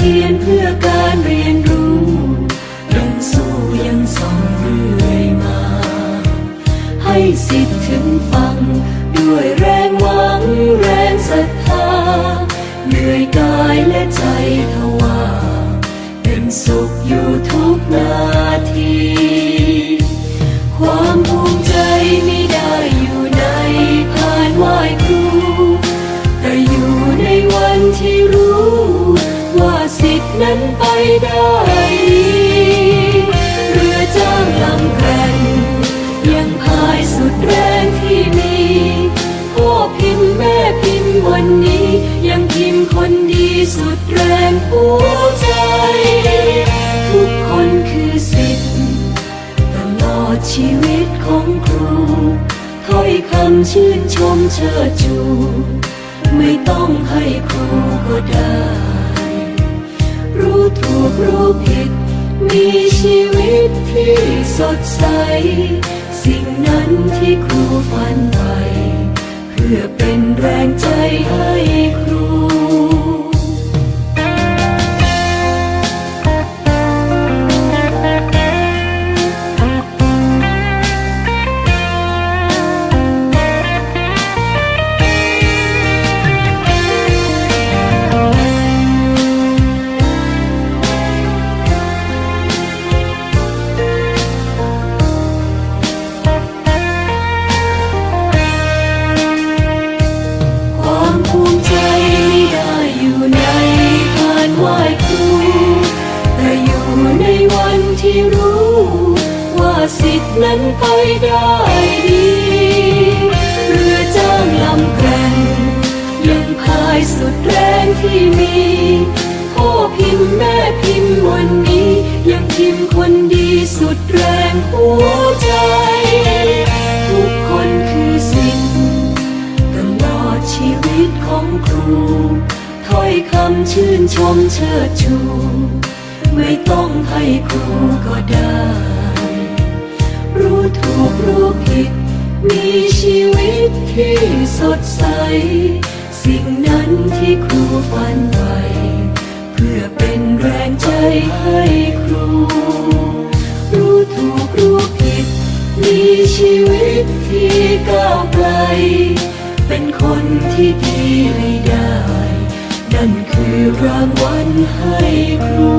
แสงเทียนเพื่อการเรียนรู้ยังสู้ยังส่องเรื่อยมา ให้สิทธิ์ถึงฟัง ด้วยแรงหวังแรงศรัทธาเหนื่อยกายและใจทว่า เป็นสุขอยู่ทุกนาที ความภูมิใจไม่ได้อยู่ในพานไหว้ครู แต่อยู่ในวันที่รู้ สิทธินั้นไปได้ดีเรือจ้างลำแกร่งยังพายสุดแรงที่มีพ่อพิมพ์แม่พิมพ์วันนี้ ยังพิมพ์คนดีสุดแรงหัวใจ ทุกคนคือสิทธิ์ตลอดชีวิตของครูถ้อยคำชื่นชมเชิดชู ไม่ต้องให้ครูก็ได้ รู้ถูกรู้ผิด มีชีวิตที่สดใส สิ่งนั้นที่ครูฝันไปเพื่อเป็นแรงใจให้ นที่รู้ ว่าสิทธินั้นไปได้ดีเรือจ้างลำแกร่งยังพายสุดแรงที่มีพ่อพิมพ์แม่พิมพ์วันนี้ ยังพิมพ์คนดีสุดแรงหัวใจ ทุกคนคือสิทธิ์ตลอดชีวิตของครูถ้อยคำชื่นชมเชิดชู ไม่ต้องให้ครูก็ได้ รู้ถูกรู้ผิด มีชีวิตที่สดใส สิ่งนั้นที่ครูฝันไปเพื่อเป็นแรงใจให้ครู รู้ถูกรู้ผิด มีชีวิตที่ก้าวไกล เป็นคนที่ดีให้ได้ นั่นคือรางวัลให้ครู